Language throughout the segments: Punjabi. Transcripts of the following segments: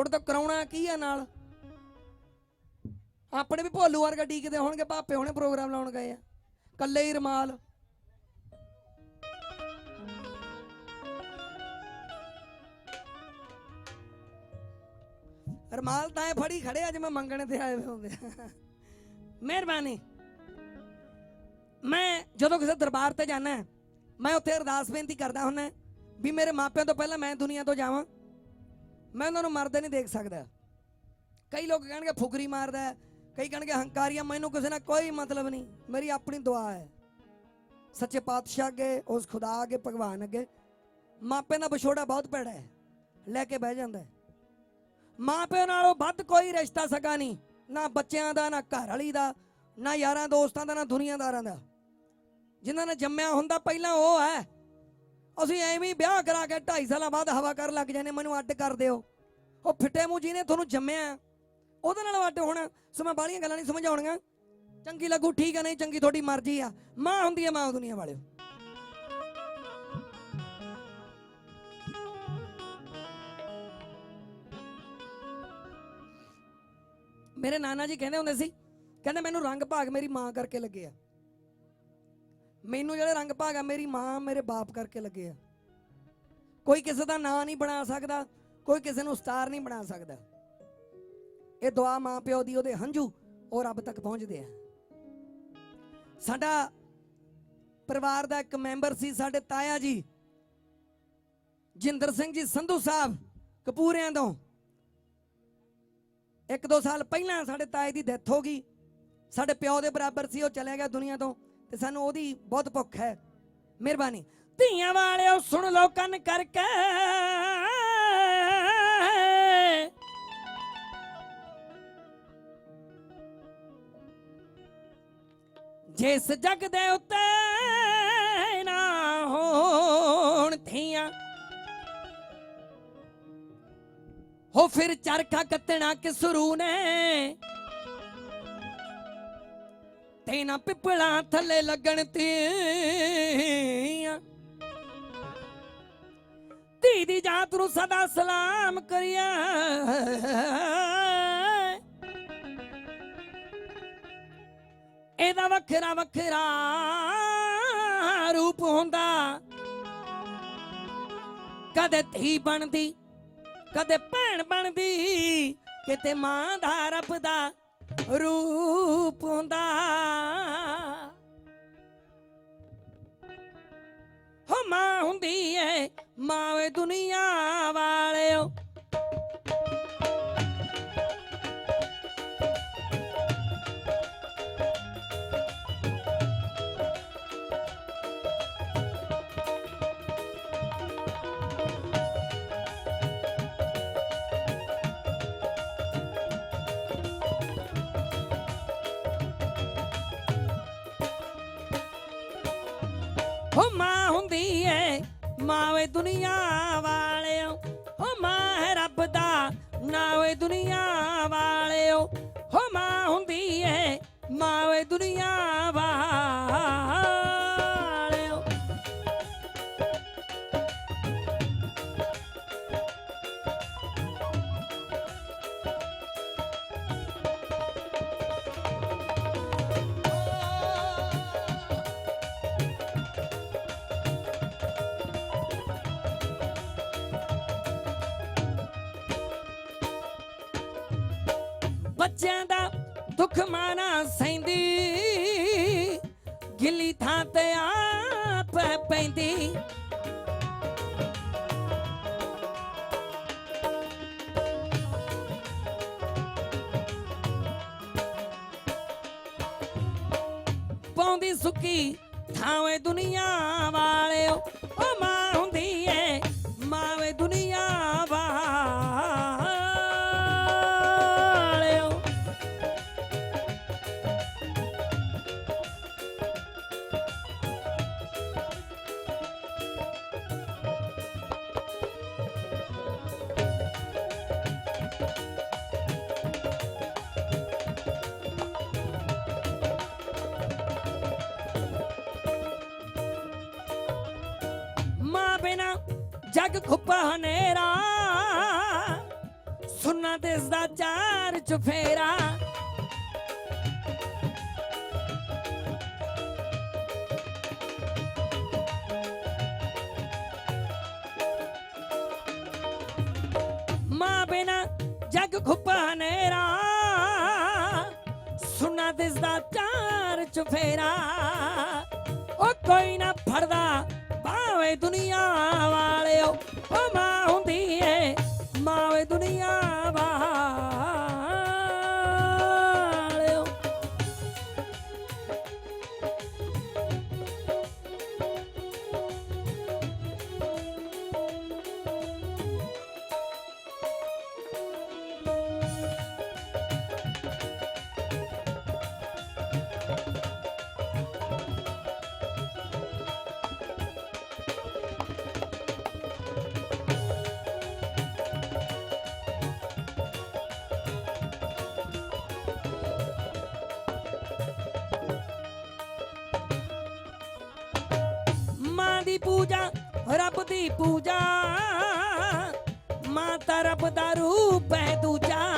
ਤੁਹਾਡੇ ਤੋਂ ਕਰਾਉਣਾ ਕੀ ਆ ਨਾਲ? ਆਪਣੇ ਵੀ ਭੋਲੂ ਵਰਗਾ ਡੀਕਦੇ ਹੋਣਗੇ, ਭਾਪੇ ਹੋਣੇ ਪ੍ਰੋਗਰਾਮ ਲਾਉਣ ਗਏ ਆ। ਕੱਲੇ ਹੀ ਰਮਾਲ। ਰਮਾਲ ਤਾਂ ਐ ਫੜੀ ਖੜੇ ਆ ਮੈਂ ਮੰਗਣ ਤੇ ਆਏ ਹੋਏ ਹੁੰਦੇ ਮਿਹਰਬਾਨੀ। ਮੈਂ ਜਦੋਂ ਕਿਸੇ ਦਰਬਾਰ ਤੇ ਜਾਣਾ ਮੈਂ ਉੱਥੇ ਅਰਦਾਸ ਬੇਨਤੀ ਕਰਦਾ ਹੁੰਨਾ, ਵੀ ਮੇਰੇ ਮਾਪਿਆਂ ਤੋਂ ਪਹਿਲਾਂ ਮੈਂ ਦੁਨੀਆ ਤੋਂ ਜਾਵਾਂ। ਮੈਂ ਉਹਨਾਂ ਨੂੰ ਮਰਦੇ ਨਹੀਂ ਦੇਖ ਸਕਦਾ। ਕਈ ਲੋਕ ਕਹਿਣਗੇ ਫੁਕਰੀ ਮਾਰਦਾ ਕਈ ਕਹਿਣਗੇ ਹੰਕਾਰੀਆ, ਮੈਨੂੰ ਕਿਸੇ ਨਾਲ ਕੋਈ ਮਤਲਬ ਨਹੀਂ, ਮੇਰੀ ਆਪਣੀ ਦੁਆ ਹੈ। ਸੱਚੇ ਪਾਤਸ਼ਾਹ ਅੱਗੇ, ਉਸ ਖੁਦਾ ਅੱਗੇ, ਭਗਵਾਨ ਅੱਗੇ। ਮਾਪਿਆਂ ਦਾ ਵਿਛੋੜਾ ਬਹੁਤ ਭੈੜਾ ਹੈ, ਲੈ ਕੇ ਬਹਿ ਜਾਂਦਾ ਹੈ। ਮਾਪਿਆਂ ਨਾਲੋਂ ਵੱਧ ਕੋਈ ਰਿਸ਼ਤਾ ਸਕਾ ਨਹੀਂ, ਨਾ ਬੱਚਿਆਂ ਦਾ, ਨਾ ਘਰ ਵਾਲੀ ਦਾ, ਨਾ ਯਾਰਾਂ ਦੋਸਤਾਂ ਦਾ, ਨਾ ਦੁਨੀਆਦਾਰਾਂ ਦਾ। ਜਿਨ੍ਹਾਂ ਨੇ ਜੰਮਿਆ ਹੁੰਦਾ, ਪਹਿਲਾਂ ਉਹ ਹੈ। ਅਸੀਂ ਐਵੇਂ ਵਿਆਹ ਕਰਾ ਕੇ 2.5 ਸਾਲਾਂ ਬਾਅਦ ਹਵਾ ਕਰ ਲੱਗ ਜਾਂਦੇ, ਮੈਨੂੰ ਅੱਡ ਕਰ ਦਿਓ। ਉਹ ਫਿੱਟੇ ਮੂੰਹ ਜਿਹਨੇ ਤੁਹਾਨੂੰ ਜੰਮਿਆ ਉਹਦੇ ਨਾਲ ਅੱਡ ਹੋਣਾ, ਸੋ ਮੈਂ ਬਾਲੀਆਂ ਗੱਲਾਂ ਨਹੀਂ ਸਮਝਾਉਣੀਆਂ। ਚੰਗੀ ਲੱਗੂ, ਠੀਕ ਹੈ ਨਹੀਂ ਚੰਗੀ, ਤੁਹਾਡੀ ਮਰਜ਼ੀ ਆ। ਮਾਂ ਹੁੰਦੀ ਹੈ ਮਾਂ ਦੁਨੀਆ ਵਾਲਿਓ। ਮੇਰੇ ਨਾਨਾ ਜੀ ਕਹਿੰਦੇ ਹੁੰਦੇ ਸੀ, ਕਹਿੰਦੇ ਮੈਨੂੰ ਰੰਗ ਭਾਗ ਮੇਰੀ ਮਾਂ ਕਰਕੇ ਲੱਗੇ ਆ। ਮੈਨੂੰ ਜਿਹੜੇ ਰੰਗ ਭਾਗ ਆ, ਮੇਰੀ ਮਾਂ ਮੇਰੇ ਬਾਪ ਕਰਕੇ ਲੱਗੇ ਆ। ਕੋਈ ਕਿਸੇ ਦਾ ਨਾਂ ਨਹੀਂ ਬਣਾ ਸਕਦਾ, ਕੋਈ ਕਿਸੇ ਨੂੰ ਸਟਾਰ ਨਹੀਂ ਬਣਾ ਸਕਦਾ। ਇਹ ਦੁਆ ਮਾਂ ਪਿਓ ਦੀ, ਉਹਦੇ ਹੰਝੂ ਉਹ ਰੱਬ ਤੱਕ ਪਹੁੰਚਦੇ ਆ। ਸਾਡਾ ਪਰਿਵਾਰ ਦਾ ਇੱਕ ਮੈਂਬਰ ਸੀ, ਸਾਡੇ ਤਾਇਆ ਜੀ, ਜਿੰਦਰ ਸਿੰਘ ਜੀ ਸੰਧੂ ਸਾਹਿਬ, ਕਪੂਰਿਆਂ ਤੋਂ। ਇੱਕ ਦੋ ਸਾਲ ਪਹਿਲਾਂ ਸਾਡੇ ਤਾਏ ਦੀ ਡੈਥ ਹੋ ਗਈ। ਸਾਡੇ ਪਿਓ ਦੇ ਬਰਾਬਰ ਸੀ, ਉਹ ਚਲੇ ਗਿਆ ਦੁਨੀਆ ਤੋਂ। ਤੇ ਸਾਨੂੰ ਉਹਦੀ ਬਹੁਤ ਭੁੱਖ ਹੈ। ਮਿਹਰਬਾਨੀ। ਧੀਆਂ ਵਾਲਿਓ, ਸੁਣ ਲਓ ਕੰਨ ਕਰਕੇ। ਜਿਸ ਜਗ ਦੇ ਉੱਤੇ ਨਾ ਹੋਣ ਧੀਆਂ ਹੋ ਫਿਰ ਚਰਖਾ ਕੱਤਣਾ ਕਿਸਰੂ ਨੇ ਤੇ ਨਾ ਪਿੱਪਲਾਂ ਥੱਲੇ ਲੱਗਣ ਤੀਆਂ। ਧੀ ਦੀ ਜਾਤ ਨੂੰ ਸਦਾ ਸਲਾਮ ਕਰਿਆ ਇਹਦਾ ਵੱਖਰਾ ਵੱਖਰਾ ਰੂਪ ਹੁੰਦਾ। ਕਦੇ ਧੀ ਬਣਦੀ, ਕਦੇ ਭੈਣ ਬਣਦੀ, ਕਿਤੇ ਮਾਂ ਦਾ ਰੱਬ ਦਾ ਰੂਪ ਹੁੰਦਾ। ਹੋ ਮਾਂ ਹੁੰਦੀ ਏ ਮਾਂ ਵੇ ਦੁਨੀਆ ਵਾਲਿਓ। ਹੋ ਮਾਂ ਹੁੰਦੀ ਏ ਮਾਂ ਵੇ ਦੁਨੀਆ ਵਾਲਿਓ। ਹੋ ਮਾਂ ਹੈ ਰੱਬ ਦਾ ਨਾ ਵੇ ਦੁਨੀਆ ਵਾਲਿਓ। ਹੋ ਮਾਂ ਹੁੰਦੀ ਏ ਮਾਂ ਵੇ ਦੁਨੀਆ ਵਾਲਿਓ। ਬੱਚਿਆਂ ਦਾ ਦੁੱਖ ਮਾਣਾ ਸੈਂਦੀ ਗਿੱਲੀ ਥਾਂ ਤੇ ਆਪ ਪੈਂਦੀ। ਪਾਉਂਦੀ ਸੁੱਕੀ ਥਾਵੇਂ ਦੁਨੀਆ ਵਾਲਿਓ ਜਗ ਖੁੱਪਾ ਹਨੇਰਾ ਸੁਨਾ ਦਿਸਦਾ ਚਾਰ ਚੁਫੇਰਾ ਮਾਂ ਬਿਨਾ ਜਗ ਖੁੱਪਾ ਹਨੇਰਾ ਸੁਨਾ ਦਿਸ ਦਾ ਚਾਰ ਚੁਫੇਰਾ ਉਹ ਕੋਈ ਨਾ ਫੜਦਾ ਬਾਵੇਂ ਦੁਨੀਆ ਵਾਲਿਓ। ਉਹ ਪੂਜਾ, ਰੱਬ ਦੀ ਪੂਜਾ। ਮਾਤਾ ਰੱਬ ਦਾ ਰੂਪ ਹੈ ਦੂਜਾ।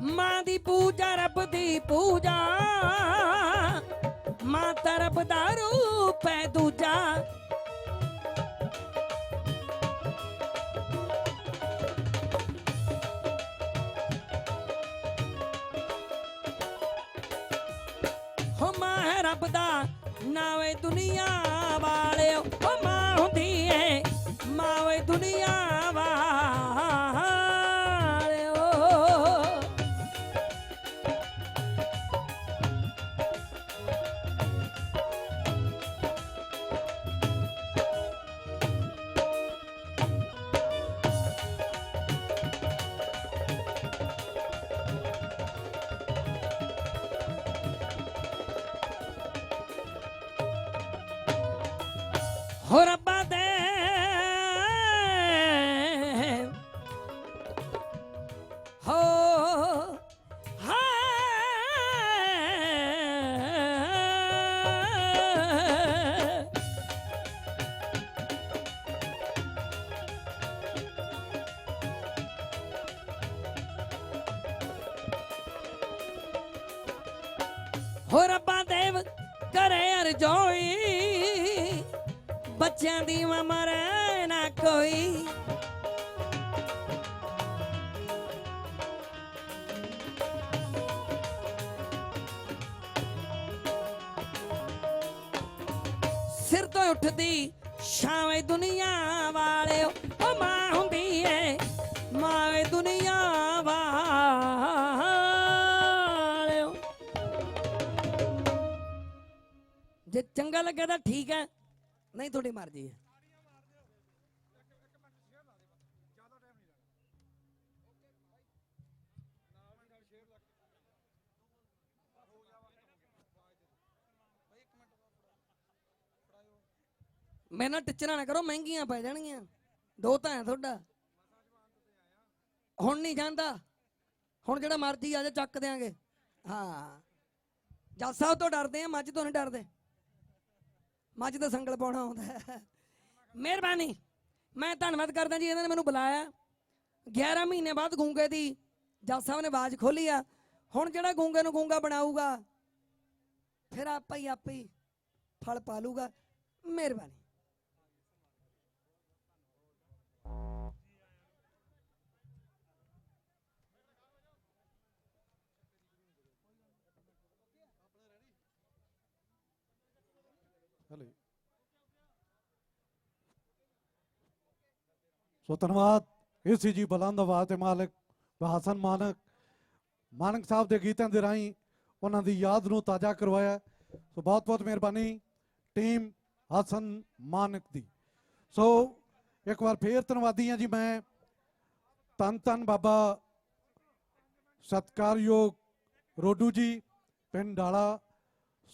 ਮਾਂ ਦੀ ਪੂਜਾ, ਰੱਬ ਦੀ ਪੂਜਾ। ਮਾਤਾ ਰੱਬ ਦਾ ਰੂਪ ਰੱਬ ਦਾ ਨਾਵੇਂ ਦੁਨੀਆ ਵਾਲਿਓ। ਹੋ ਰੱਬਾ ਦੇਵ ਕਰੇ ਅਰਜੋਈ ਬੱਚਿਆਂ ਦੀ ਮਰੇ ਨਾ ਕੋਈ। ਸਿਰ ਤੋਂ ਉੱਠਦੀ ਛਾਵੇਂ ਦੁਨੀਆ। ਚੰਗਾ ਲੱਗਾ ਤਾਂ ਠੀਕ ਹੈ। ਨਹੀਂ, ਤੁਹਾਡੀ ਮਰਜ਼ੀ ਹੈ। ਮੈਂ ਨਾ ਟਿਚਰਾਂ ਨਾ ਕਰੋ, ਮਹਿੰਗੀਆਂ ਪੈ ਜਾਣਗੀਆਂ। ਦੋ ਤਾਂ ਹੈ ਤੁਹਾਡਾ। ਹੁਣ ਨਹੀਂ ਜਾਂਦਾ। ਹੁਣ ਜਿਹੜਾ ਮਰਜ਼ੀ ਆ ਜਾ ਚੱਕ ਦਿਆਂਗੇ। ਹਾਂ। ਜੱਜ ਸਾਹਿਬ ਤੋਂ ਡਰਦੇ ਆ, ਮੱਝ ਤੋਂ ਨਹੀਂ ਡਰਦੇ। ਮੱਝ ਦਾ ਸੰਗਲ ਪਾਉਣਾ ਆਉਂਦਾ ਹੈ। ਮਿਹਰਬਾਨੀ। ਮੈਂ ਧੰਨਵਾਦ ਕਰਦਾ ਜੀ, ਇਹਨਾਂ ਨੇ ਮੈਨੂੰ ਬੁਲਾਇਆ। 11 ਮਹੀਨੇ ਬਾਅਦ ਗੂੰਗੇ ਦੀ ਜੱਜ ਸਾਹਿਬ ਨੇ ਆਵਾਜ਼ ਖੋਲੀ ਆ। ਹੁਣ ਜਿਹੜਾ ਗੂੰਗੇ ਨੂੰ ਗੂੰਗਾ ਬਣਾਊਗਾ, ਫਿਰ ਆਪੇ ਹੀ ਆਪੇ ਹੀ ਫਲ ਪਾਲੂਗਾ ਮਿਹਰਬਾਨੀ। ਸੋ ਧੰਨਵਾਦ ਇਹ ਸੀ ਜੀ ਬੁਲੰਦ ਆਵਾਜ਼ ਦੇ ਮਾਲਕ ਹਸਨ ਮਾਨਕ ਮਾਨਕ ਸਾਹਿਬ ਦੇ ਗੀਤਾਂ ਦੇ ਰਾਹੀਂ ਉਹਨਾਂ ਦੀ ਯਾਦ ਨੂੰ ਤਾਜ਼ਾ ਕਰਵਾਇਆ ਸੋ ਬਹੁਤ ਬਹੁਤ ਮਿਹਰਬਾਨੀ ਟੀਮ ਹਸਨ ਮਾਨਕ ਦੀ ਸੋ ਇੱਕ ਵਾਰ ਫੇਰ ਧੰਨਵਾਦੀ ਹਾਂ ਜੀ ਮੈਂ ਤਨ ਤਨ ਬਾਬਾ ਸਤਕਾਰਯੋਗ ਰੋਡੂ ਜੀ ਪਿੰਡ ਡਾਲਾ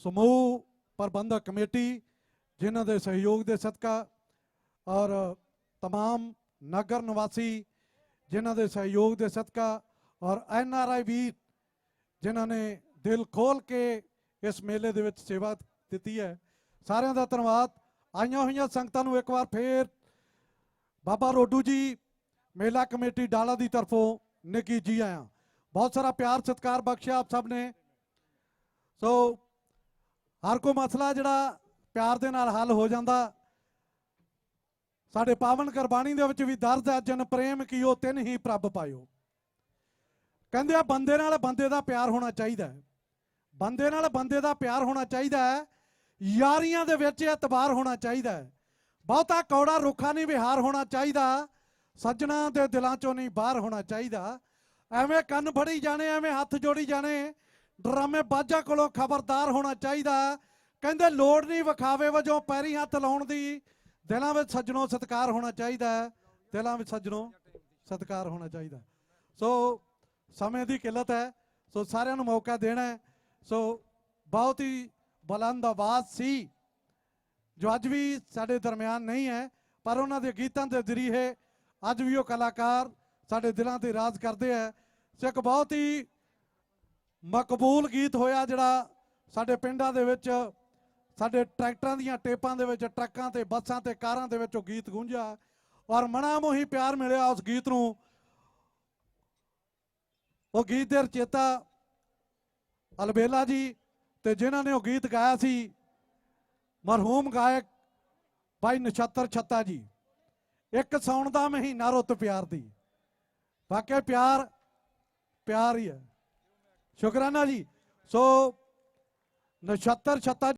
ਸਮੂਹ ਪ੍ਰਬੰਧਕ ਕਮੇਟੀ ਜਿਨ੍ਹਾਂ ਦੇ ਸਹਿਯੋਗ ਦੇ ਸਦਕਾ ਔਰ तमाम ਨਗਰ ਨਿਵਾਸੀ ਜਿਨ੍ਹਾਂ ਦੇ ਸਹਿਯੋਗ ਦੇ ਸਦਕਾ ਔਰ ਐਨ ਆਰ ਆਈ ਵੀਰ ਜਿਨ੍ਹਾਂ ਨੇ ਦਿਲ ਖੋਲ ਕੇ ਇਸ ਮੇਲੇ ਦੇ ਵਿੱਚ ਸੇਵਾ ਦਿੱਤੀ ਹੈ। ਸਾਰਿਆਂ ਦਾ ਧੰਨਵਾਦ। ਆਈਆਂ ਹੋਈਆਂ ਸੰਗਤਾਂ ਨੂੰ ਇੱਕ ਵਾਰ ਫੇਰ ਬਾਬਾ ਰੋਡੂ ਜੀ, ਮੇਲਾ ਕਮੇਟੀ ਡਾਲਾ ਦੀ ਤਰਫੋਂ ਨਿੱਕੀ ਜੀ ਆਇਆਂ। ਬਹੁਤ ਸਾਰਾ ਪਿਆਰ, ਸਤਿਕਾਰ ਬਖਸ਼ਿਆ ਆਪ ਸਭ ਨੇ। ਸੋ ਹਰ ਕੋਈ ਮਸਲਾ ਜਿਹੜਾ ਪਿਆਰ ਦੇ ਨਾਲ ਹੱਲ ਹੋ ਜਾਂਦਾ ਸਾਡੇ ਪਾਵਨ ਕੁਰਬਾਨੀ ਦੇ ਵਿੱਚ ਵੀ ਦਰਜ ਹੈ, ਜਨ ਪ੍ਰੇਮ ਕੀਓ, ਤਿੰਨ ਹੀ ਪ੍ਰਭ ਪਾਇਓ। ਕਹਿੰਦੇ ਆ, ਬੰਦੇ ਨਾਲ ਬੰਦੇ ਦਾ ਪਿਆਰ ਹੋਣਾ ਚਾਹੀਦਾ ਹੈ। ਬੰਦੇ ਨਾਲ ਬੰਦੇ ਦਾ ਪਿਆਰ ਹੋਣਾ ਚਾਹੀਦਾ ਹੈ। ਯਾਰੀਆਂ ਦੇ ਵਿੱਚ ਇਤਬਾਰ ਹੋਣਾ ਚਾਹੀਦਾ ਹੈ। ਬਹੁਤਾ ਕੌੜਾ ਰੁੱਖਾ ਨਹੀਂ ਵਿਹਾਰ ਹੋਣਾ ਚਾਹੀਦਾ। ਸੱਜਣਾ ਦੇ ਦਿਲਾਂ ਚੋਂ ਨਹੀਂ ਬਾਹਰ ਹੋਣਾ ਚਾਹੀਦਾ। ਐਵੇਂ ਕੰਨ ਫੜੀ ਜਾਣੇ, ਐਵੇਂ ਹੱਥ ਜੋੜੀ ਜਾਣੇ, ਡਰਾਮੇ ਬਾਜਾਂ ਕੋਲੋਂ ਖਬਰਦਾਰ ਹੋਣਾ ਚਾਹੀਦਾ। ਕਹਿੰਦੇ, ਲੋੜ ਨਹੀਂ ਵਿਖਾਵੇ ਵਜੋਂ ਪੈਰੀ ਹੱਥ ਲਾਉਣ ਦੀ। ਦਿਲਾਂ ਵਿੱਚ ਸੱਜਣੋ ਸਤਿਕਾਰ ਹੋਣਾ ਚਾਹੀਦਾ ਹੈ। ਦਿਲਾਂ ਵਿੱਚ ਸੱਜਣੋ ਸਤਿਕਾਰ ਹੋਣਾ ਚਾਹੀਦਾ ਸੋ ਸਮੇਂ ਦੀ ਕਿੱਲਤ ਹੈ। ਸੋ ਸਾਰਿਆਂ ਨੂੰ ਮੌਕਾ ਦੇਣਾ ਹੈ। ਸੋ ਬਹੁਤ ਹੀ ਬਲੰਦ ਆਵਾਜ਼ ਸੀ, ਜੋ ਅੱਜ ਵੀ ਸਾਡੇ ਦਰਮਿਆਨ ਨਹੀਂ ਹੈ, ਪਰ ਉਹਨਾਂ ਦੇ ਗੀਤਾਂ ਦੇ ਜ਼ਰੀਏ ਅੱਜ ਵੀ ਉਹ ਕਲਾਕਾਰ ਸਾਡੇ ਦਿਲਾਂ ਤੇ ਰਾਜ ਕਰਦੇ ਹੈ। ਸੋ ਇੱਕ ਬਹੁਤ ਹੀ ਮਕਬੂਲ ਗੀਤ ਹੋਇਆ, ਜਿਹੜਾ ਸਾਡੇ ਪਿੰਡਾਂ ਦੇ ਵਿੱਚ ਸਾਡੇ ਟਰੈਕਟਰਾਂ ਦੀਆਂ ਟੇਪਾਂ ਦੇ ਵਿੱਚ, ਟਰੱਕਾਂ ਤੇ, ਬੱਸਾਂ ਤੇ, ਕਾਰਾਂ ਦੇ ਵਿੱਚ ਉਹ ਗੀਤ ਗੂੰਜਿਆ। ਔਰ ਮਨਾ ਮੋਹੀ ਪਿਆਰ ਮਿਲਿਆ ਉਸ ਗੀਤ ਨੂੰ। ਉਹ ਗੀਤ ਦੇ ਰਚੇਤਾ ਅਲਬੇਲਾ ਜੀ ਤੇ ਜਿਨ੍ਹਾਂ ਨੇ ਉਹ ਗੀਤ ਗਾਇਆ ਸੀ, ਮਰਹੂਮ ਗਾਇਕ ਭਾਈ ਨਛੱਤਰ ਛੱਤਾ ਜੀ। ਇੱਕ ਸੌਣ ਦਾ ਮਹੀਨਾ ਰੁੱਤ ਪਿਆਰ ਦੀ। ਵਾਕਿਆ ਪਿਆਰ ਪਿਆਰ ਹੀ ਹੈ। ਸ਼ੁਕਰਾਨਾ ਜੀ। ਸੋ ਨਛੱਤਰ ਛੱਤਾ